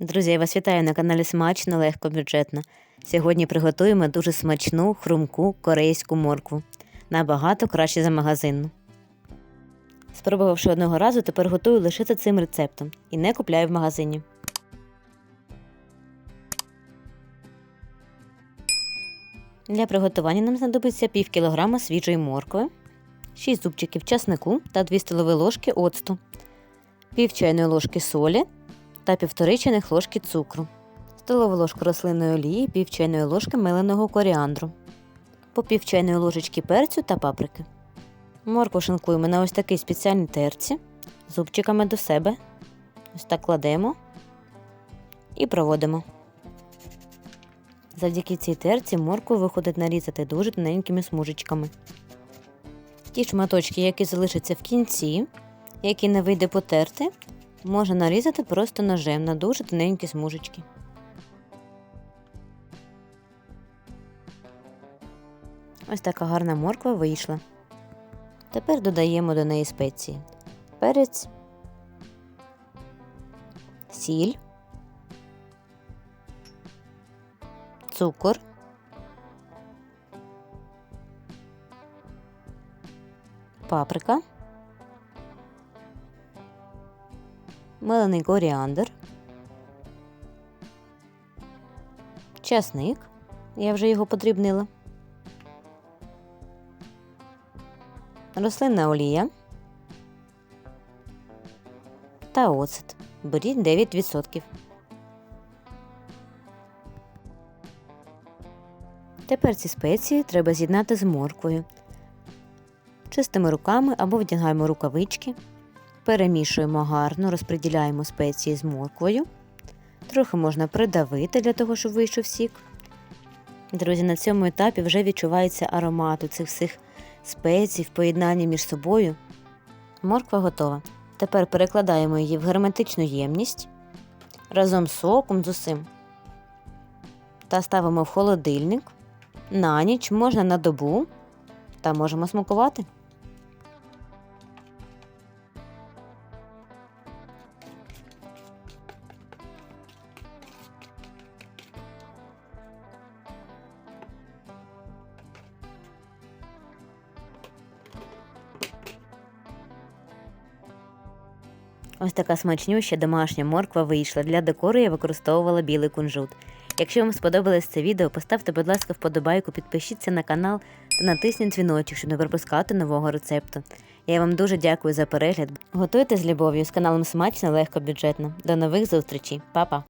Друзі, я вас вітаю на каналі Смачно, легко, бюджетно. Сьогодні приготуємо дуже смачну, хрумку корейську моркву. Набагато краще за магазинну. Спробувавши одного разу, тепер готую лише за цим рецептом і не купляю в магазині. Для приготування нам знадобиться пів кілограма свіжої моркви, 6 зубчиків часнику та 2 столові ложки оцту, пів чайної ложки солі та півтори чайних ложки цукру, столову ложку рослинної олії, пів чайної ложки меленого коріандру, по пів чайної ложечки перцю та паприки. Моркву шинкуємо на ось такій спеціальній терці, зубчиками до себе. Ось так кладемо і проводимо. Завдяки цій терці моркву виходить нарізати дуже тоненькими смужечками. Ті шматочки, які залишаться в кінці, які не вийде потерти, можна нарізати просто ножем на дуже тоненькі смужечки. Ось така гарна морква вийшла. Тепер додаємо до неї спеції. Перець, сіль, цукор, паприка, мелений коріандр, часник, я вже його подрібнила, рослинна олія та оцет. Беріть 9%. Тепер ці спеції треба з'єднати з морквою. Чистими руками або вдягаємо рукавички. Перемішуємо гарно, розподіляємо спеції з морквою. Трохи можна придавити для того, щоб вийшов сік. Друзі, на цьому етапі вже відчувається аромат у цих всіх спецій в поєднанні між собою. Морква готова. Тепер перекладаємо її в герметичну ємність разом з соком з усім. Та ставимо в холодильник. На ніч можна на добу та можемо смакувати. Ось така смачнюща домашня морква вийшла. Для декору я використовувала білий кунжут. Якщо вам сподобалось це відео, поставте, будь ласка, вподобайку, підпишіться на канал та натисніть дзвіночок, щоб не пропускати нового рецепту. Я вам дуже дякую за перегляд. Готуйте з любов'ю з каналом Смачно, легко, бюджетно. До нових зустрічей, Па-па!